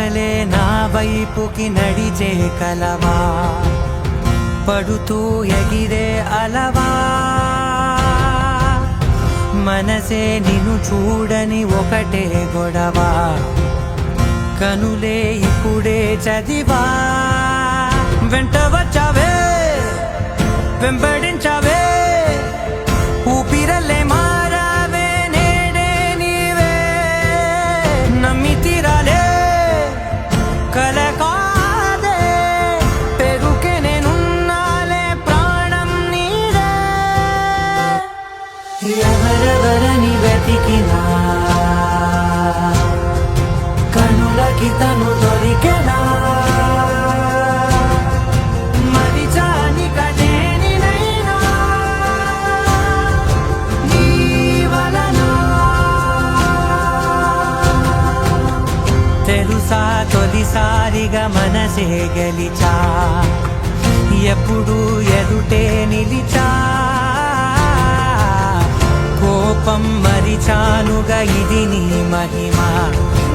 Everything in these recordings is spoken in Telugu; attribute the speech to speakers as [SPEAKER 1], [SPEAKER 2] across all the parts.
[SPEAKER 1] కలలే నా వైపుకి నడిచే కలవా? పడుతూ ఎగిరే అలవా? మనసే నిన్ను చూడని ఒకటే గొడవ? కనులే ఇప్పుడే చదివా? వెంట వచ్చావే వెంబడించావే? తొలిసారిగా మనసే గలిచా. ఎప్పుడు ఎదుటే నిలిచా. కోపం మరిచానుగా ఇది నీ మహిమ.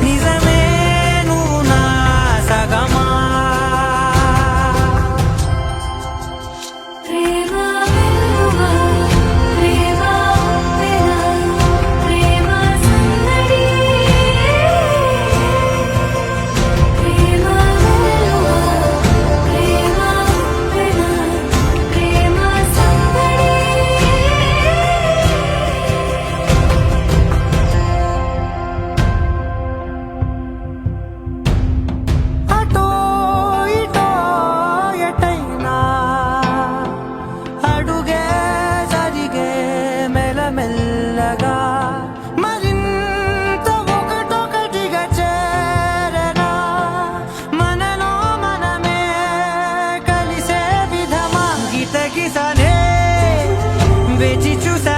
[SPEAKER 1] నిజమే bitchy truth.